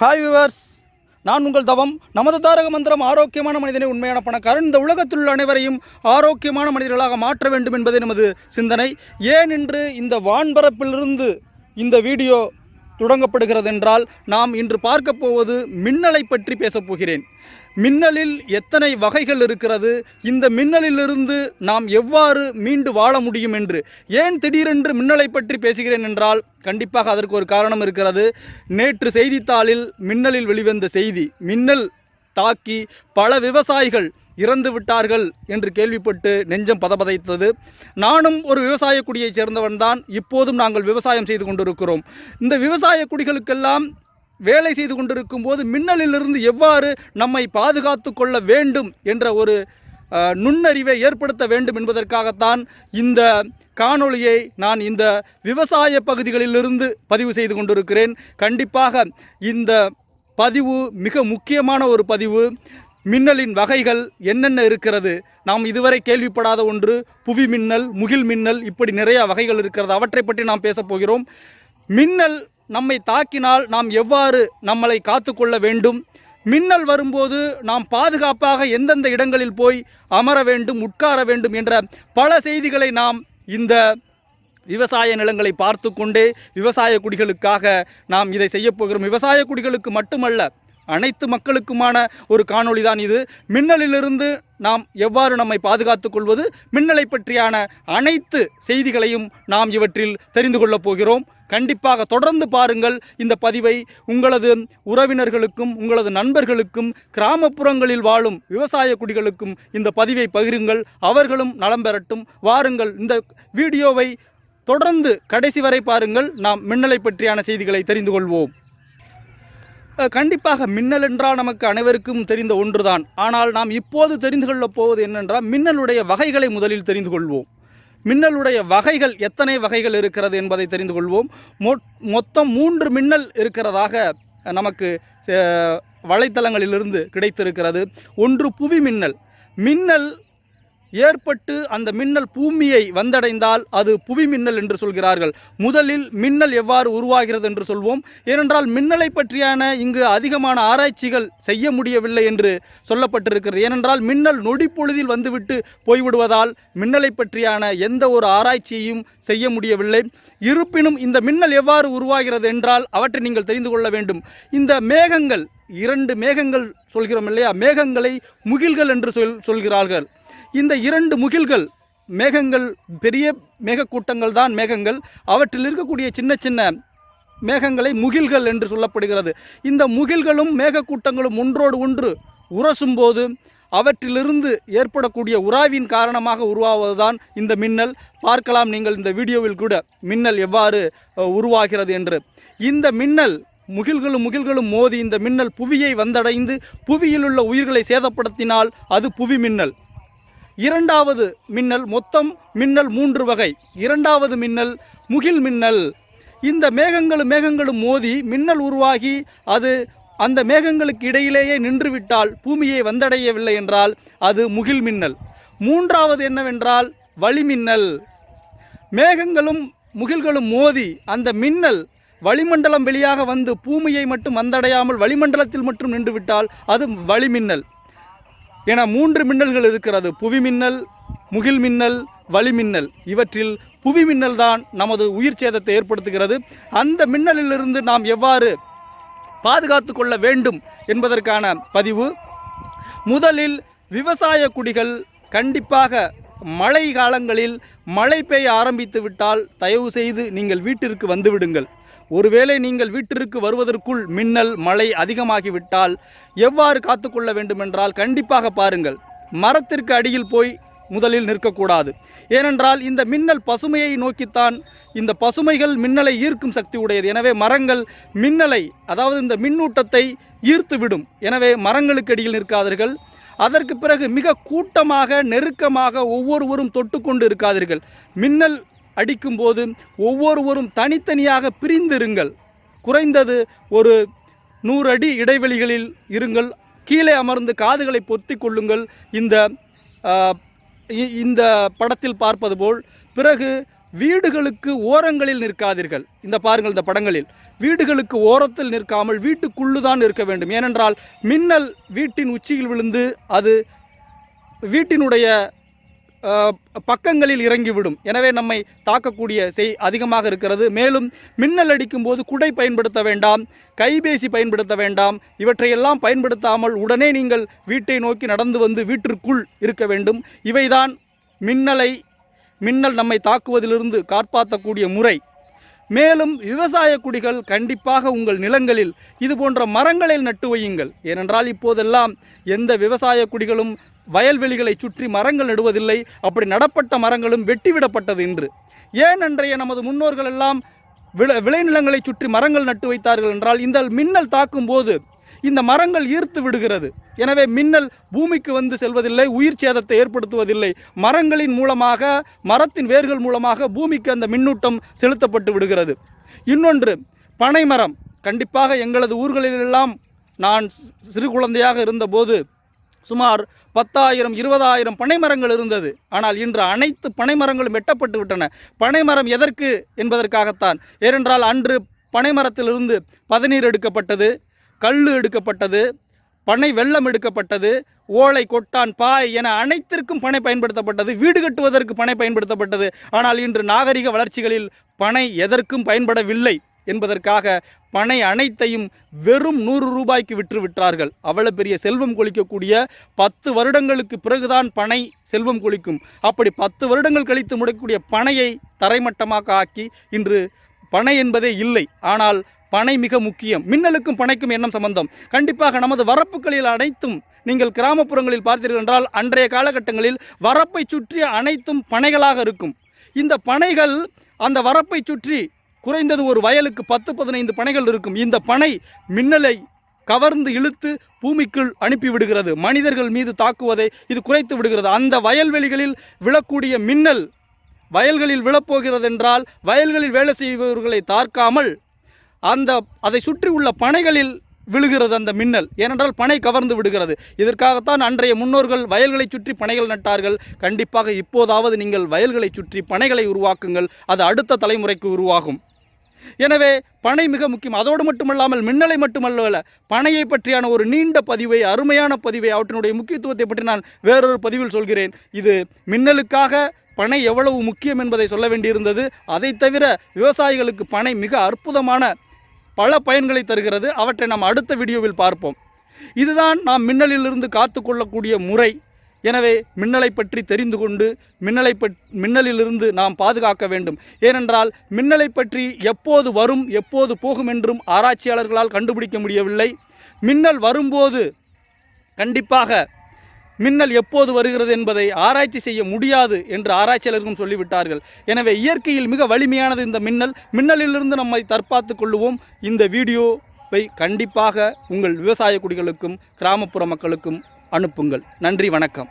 Hi viewers நான் உங்கள் தவம். நமது தாரக மந்திரம் ஆரோக்கியமான மனிதனை உண்மையான பணக்காரன். இந்த உலகத்தில் உள்ள அனைவரையும் ஆரோக்கியமான மனிதர்களாக மாற்ற வேண்டும் என்பதே நமது சிந்தனை. ஏன் இன்று இந்த வான்பரப்பிலிருந்து இந்த வீடியோ தொடங்கப்படுகிறது என்றால் நாம் இன்று பார்க்க போவது மின்னலை பற்றி பேசப் போகிறேன். மின்னலில் எத்தனை வகைகள் இருக்கிறது? இந்த மின்னலிலிருந்து நாம் எவ்வாறு மீண்டு வாழ முடியும் என்று? ஏன் திடீரென்று மின்னலை பற்றி பேசுகிறேன் என்றால் கண்டிப்பாக அதற்கு ஒரு காரணம் இருக்கிறது. நேற்று செய்தித்தாளில் மின்னலில் வெளிவந்த செய்தி மின்னல் தாக்கி பல விவசாயிகள் இறந்து விட்டார்கள் என்று கேள்விப்பட்டு நெஞ்சம் பதபதைத்தது. நானும் ஒரு விவசாய குடியைச் சேர்ந்தவன்தான். இப்போதும் நாங்கள் விவசாயம் செய்து கொண்டிருக்கிறோம். இந்த விவசாய குடிகளுக்கெல்லாம் வேலை செய்து கொண்டிருக்கும் போது மின்னலிலிருந்து எவ்வாறு நம்மை பாதுகாத்து கொள்ள வேண்டும் என்ற ஒரு நுண்ணறிவை ஏற்படுத்த வேண்டும் என்பதற்காகத்தான் இந்த காணொளியை நான் இந்த விவசாய பகுதிகளிலிருந்து பதிவு செய்து கொண்டிருக்கிறேன். கண்டிப்பாக இந்த பதிவு மிக முக்கியமான ஒரு பதிவு. மின்னலின் வகைகள் என்னென்ன இருக்கிறது? நாம் இதுவரை கேள்விப்படாத ஒன்று புவி மின்னல் முகில் மின்னல் இப்படி நிறைய வகைகள் இருக்கிறது. அவற்றை பற்றி நாம் பேசப் போகிறோம். மின்னல் நம்மை தாக்கினால் நாம் எவ்வாறு நம்மளை காத்துக்கொள்ள வேண்டும்? மின்னல் வரும்போது நாம் பாதுகாப்பாக எந்தெந்த இடங்களில் போய் அமர வேண்டும் உட்கார வேண்டும் என்ற பல செய்திகளை நாம் இந்த விவசாய நிலங்களை பார்த்து கொண்டே விவசாய குடிகளுக்காக நாம் இதை செய்யப்போகிறோம் விவசாய குடிகளுக்கு மட்டுமல்ல அனைத்து மக்களுக்குமான ஒரு காணொளி தான் இது. மின்னலிலிருந்து நாம் எவ்வாறு நம்மை பாதுகாத்துக் கொள்வது? மின்னலை பற்றியான அனைத்து செய்திகளையும் நாம் இவற்றில் தெரிந்து கொள்ளப் போகிறோம். கண்டிப்பாக தொடர்ந்து பாருங்கள் இந்த பதிவை. உங்களது உறவினர்களுக்கும் உங்களது நண்பர்களுக்கும் கிராமப்புறங்களில் வாழும் விவசாய குடிகளுக்கும் இந்த பதிவை பகிருங்கள். அவர்களும் நலம் பெறட்டும். வாருங்கள். இந்த வீடியோவை தொடர்ந்து கடைசி வரை பாருங்கள் நாம் மின்னலை பற்றியான செய்திகளை தெரிந்து கொள்வோம். கண்டிப்பாக மின்னல் என்றால் நமக்கு அனைவருக்கும் தெரிந்த ஒன்றுதான். ஆனால் நாம் இப்போது தெரிந்து கொள்ளப் போவது என்னென்றால் மின்னலுடைய வகைகளை முதலில் தெரிந்து கொள்வோம். மின்னலுடைய வகைகள் எத்தனை வகைகள் இருக்கிறது என்பதை தெரிந்து கொள்வோம். மொத்தம் மூன்று மின்னல் இருக்கிறதாக நமக்கு வலைத்தளங்களிலிருந்து கிடைத்திருக்கிறது. ஒன்று புவி மின்னல். மின்னல் ஏற்பட்டு அந்த மின்னல் பூமியை வந்தடைந்தால் அது புவி மின்னல் என்று சொல்கிறார்கள். முதலில் மின்னல் எவ்வாறு உருவாகிறது என்று சொல்வோம். ஏனென்றால் மின்னலை பற்றியான இங்கு அதிகமான ஆராய்ச்சிகள் செய்ய முடியவில்லை என்று சொல்லப்பட்டிருக்கிறது. ஏனென்றால் மின்னல் நொடிப்பொழுதில் வந்துவிட்டு போய்விடுவதால் மின்னலை பற்றியான எந்த ஒரு ஆராய்ச்சியையும் செய்ய முடியவில்லை. இருப்பினும் இந்த மின்னல் எவ்வாறு உருவாகிறது என்றால் அவற்றை நீங்கள் தெரிந்து கொள்ள வேண்டும். இந்த மேகங்கள் இரண்டு மேகங்கள் சொல்கிறோம் இல்லையா? மேகங்களை முகில்கள் என்று சொல் சொல்கிறார்கள். இந்த இரண்டு முகில்கள் மேகங்கள் பெரிய மேகக்கூட்டங்கள் தான் மேகங்கள். அவற்றில் இருக்கக்கூடிய சின்ன சின்ன மேகங்களை முகில்கள் என்று சொல்லப்படுகிறது. இந்த முகில்களும் மேகக்கூட்டங்களும் ஒன்றோடு ஒன்று உரசும்போது அவற்றிலிருந்து ஏற்படக்கூடிய உராவின் காரணமாக உருவாவதுதான் இந்த மின்னல். பார்க்கலாம் நீங்கள் இந்த வீடியோவில் கூட மின்னல் எவ்வாறு உருவாகிறது என்று. இந்த மின்னல் முகில்களும் முகில்களும் மோதி இந்த மின்னல் புவியை வந்தடைந்து புவியில் உள்ள உயிர்களை சேதப்படுத்தினால் அது புவி மின்னல். இரண்டாவது மின்னல் மொத்தம் மின்னல் மூன்று வகை. இரண்டாவது மின்னல் முகில் மின்னல். இந்த மேகங்களும் மேகங்களும் மோதி மின்னல் உருவாகி அது அந்த மேகங்களுக்கு இடையிலேயே நின்றுவிட்டால் பூமியை வந்தடையவில்லை என்றால் அது முகில் மின்னல். மூன்றாவது என்னவென்றால் வளிமின்னல் மேகங்களும் முகில்களும் மோதி அந்த மின்னல் வளிமண்டலம் வெளியாக வந்து பூமியை மட்டும் வந்தடையாமல் வளிமண்டலத்தில் மட்டும் நின்றுவிட்டால் அது வளிமின்னல் என மூன்று மின்னல்கள் இருக்கிறது. புவி மின்னல் முகில் மின்னல் வளிமின்னல். இவற்றில் புவி மின்னல் தான் நமது உயிர் சேதத்தை ஏற்படுத்துகிறது. அந்த மின்னலிலிருந்து நாம் எவ்வாறு பாதுகாத்து கொள்ள வேண்டும் என்பதற்கான பதிவு. முதலில் விவசாய குடிகள் கண்டிப்பாக மழை காலங்களில் மழை பெய்ய ஆரம்பித்து விட்டால் தயவு செய்து நீங்கள் வீட்டிற்கு வந்துவிடுங்கள் ஒருவேளை நீங்கள் வீட்டிற்கு வருவதற்குள் மின்னல் மழை அதிகமாகிவிட்டால் எவ்வாறு காத்துக்கொள்ள வேண்டுமென்றால் கண்டிப்பாக பாருங்கள். மரத்திற்கு அடியில் போய் முதலில் நிற்கக்கூடாது. ஏனென்றால் இந்த மின்னல் பசுமையை நோக்கித்தான் இந்த பசுமைகள் மின்னலை ஈர்க்கும் சக்தி உடையது. எனவே மரங்கள் மின்னலை அதாவது இந்த மின்னூட்டத்தை ஈர்த்து விடும் எனவே மரங்களுக்கு அடியில் நிற்காதீர்கள். அதற்கு பிறகு மிக கூட்டமாக நெருக்கமாக ஒவ்வொருவரும் தொட்டுக்கொண்டு இருக்காதீர்கள். மின்னல் அடிக்கும்போது ஒவ்வொருவரும் தனித்தனியாக பிரிந்திருங்கள். குறைந்தது ஒரு நூறு அடி இடைவெளிகளில் இருங்கள். கீழே அமர்ந்து காதுகளை பொத்தி கொள்ளுங்கள். இந்த இந்த படத்தில் பார்ப்பது போல் பிறகு வீடுகளுக்கு ஓரங்களில் நிற்காதீர்கள். இந்த பாருங்கள் இந்த படங்களில். வீடுகளுக்கு ஓரத்தில் நிற்காமல் வீட்டுக்குள்ளுதான் இருக்க வேண்டும். ஏனென்றால் மின்னல் வீட்டின் உச்சியில் விழுந்து அது வீட்டினுடைய பக்கங்களில் இறங்கிவிடும். எனவே நம்மை தாக்கக்கூடிய செய் அதிகமாக இருக்கிறது. மேலும் மின்னல் அடிக்கும் போது குடை பயன்படுத்த வேண்டாம் கைபேசி பயன்படுத்த வேண்டாம். இவற்றையெல்லாம் பயன்படுத்தாமல் உடனே நீங்கள் வீட்டை நோக்கி நடந்து வந்து வீட்டிற்குள் இருக்க வேண்டும். இவைதான் மின்னலை மின்னல் நம்மை தாக்குவதிலிருந்து காப்பாற்றக்கூடிய முறை. மேலும் விவசாய குடிகள் கண்டிப்பாக உங்கள் நிலங்களில் இது போன்ற மரங்களை நட்டு வையுங்கள். ஏனென்றால் இப்போதெல்லாம் எந்த விவசாய குடிகளும் வயல்வெளிகளை சுற்றி மரங்கள் நடுவதில்லை. அப்படி நடப்பட்ட மரங்களும் வெட்டிவிடப்பட்டது இன்று. ஏன் அன்றைய நமது முன்னோர்கள் எல்லாம் விளை விளைநிலங்களை சுற்றி மரங்கள் நட்டு வைத்தார்கள் என்றால் இந்த மின்னல் தாக்கும் போது இந்த மரங்கள் ஈர்த்து விடுகிறது. எனவே மின்னல் பூமிக்கு வந்து செல்வதில்லை உயிர் சேதத்தை ஏற்படுத்துவதில்லை. மரங்களின் மூலமாக மரத்தின் வேர்கள் மூலமாக பூமிக்கு அந்த மின்னூட்டம் செலுத்தப்பட்டு விடுகிறது. இன்னொன்று பனைமரம். கண்டிப்பாக எங்களது ஊர்களிலெல்லாம் நான் சிறு குழந்தையாக இருந்தபோது சுமார் பத்தாயிரம் இருபதாயிரம் பனைமரங்கள் இருந்தது. ஆனால் இன்று அனைத்து பனைமரங்களும் வெட்டப்பட்டு விட்டன. பனைமரம் எதற்கு என்பதற்காகத்தான். ஏனென்றால் அன்று பனைமரத்திலிருந்து பதநீர் எடுக்கப்பட்டது கல் எடுக்கப்பட்டது பனை வெள்ளம் எடுக்கப்பட்டது ஓலை கொட்டான் பாய் என அனைத்திற்கும் பனை பயன்படுத்தப்பட்டது. வீடு கட்டுவதற்கு பனை பயன்படுத்தப்பட்டது. ஆனால் இன்று நாகரிக வளர்ச்சிகளில் பனை எதற்கும் பயன்படவில்லை. என்பதற்காக பனை அனைத்தையும் வெறும் நூறு ரூபாய்க்கு விற்று விட்டார்கள் அவ்வளவு பெரிய செல்வம் கொளிக்கக்கூடிய பத்து வருடங்களுக்கு பிறகுதான் பனை செல்வம் கொளிக்கும். அப்படி பத்து வருடங்கள் கழித்து முடக்கக்கூடிய பனையை தரைமட்டமாக ஆக்கி இன்று பனை என்பதே இல்லை. ஆனால் பனை மிக முக்கியம். மின்னலுக்கும் பனைக்கும் என்ன சம்பந்தம்? கண்டிப்பாக நமது வரப்புகளில் அனைத்தும் நீங்கள் கிராமப்புறங்களில் பார்த்தீர்கள் என்றால் அன்றைய காலகட்டங்களில் வரப்பை சுற்றி அனைத்தும் பனைகளாக இருக்கும். இந்த பனைகள் அந்த வரப்பை சுற்றி குறைந்தது ஒரு வயலுக்கு பத்து பதினைந்து பனைகள் இருக்கும். இந்த பனை மின்னலை கவர்ந்து இழுத்து பூமிக்குள் அனுப்பிவிடுகிறது மனிதர்கள் மீது தாக்குவதை இது குறைத்து விடுகிறது. அந்த வயல்வெளிகளில் விழக்கூடிய மின்னல் வயல்களில் விழப்போகிறது என்றால் வயல்களில் வேலை செய்பவர்களை தாக்காமல் அந்த அதை சுற்றி உள்ள பனைகளில் விழுகிறது அந்த மின்னல். ஏனென்றால் பனை கவர்ந்து விடுகிறது. இதற்காகத்தான் அன்றைய முன்னோர்கள் வயல்களை சுற்றி பனைகள் நட்டார்கள். கண்டிப்பாக இப்போதாவது நீங்கள் வயல்களை சுற்றி பனைகளை உருவாக்குங்கள். அது அடுத்த தலைமுறைக்கு உருவாகும். எனவே பனை மிக முக்கியம். அதோடு மட்டுமல்லாமல் மின்னலை மட்டுமல்ல பனையை பற்றியான ஒரு நீண்ட பதிவை அருமையான பதிவை அவற்றினுடைய முக்கியத்துவத்தை பற்றி நான் வேறொரு பதிவில் சொல்கிறேன். இது மின்னலுக்காக பனை எவ்வளவு முக்கியம் என்பதை சொல்ல வேண்டியிருந்தது. அதை தவிர விவசாயிகளுக்கு பனை மிக அற்புதமான பல பயன்களை தருகிறது. அவற்றை நாம் அடுத்த வீடியோவில் பார்ப்போம். இதுதான் நாம் மின்னலிலிருந்து காத்து கொள்ளக்கூடிய முறை. எனவே மின்னலை பற்றி தெரிந்து கொண்டு மின்னலை பற் மின்னலிலிருந்து நாம் பாதுகாக்க வேண்டும். ஏனென்றால் மின்னலை பற்றி எப்போது வரும் எப்போது போகும் என்றும் ஆராய்ச்சியாளர்களால் கண்டுபிடிக்க முடியவில்லை. மின்னல் வரும்போது கண்டிப்பாக மின்னல் எப்போது வருகிறது என்பதை ஆராய்ச்சி செய்ய முடியாது என்று ஆராய்ச்சியாளர்களும் சொல்லிவிட்டார்கள். எனவே இயற்கையில் மிக வலிமையானது இந்த மின்னல். மின்னலிலிருந்து நம்மை தற்பாத்து கொள்ளுவோம். இந்த வீடியோவை கண்டிப்பாக உங்கள் விவசாய குடிகளுக்கும் கிராமப்புற மக்களுக்கும் அனுப்புங்கள். நன்றி வணக்கம்.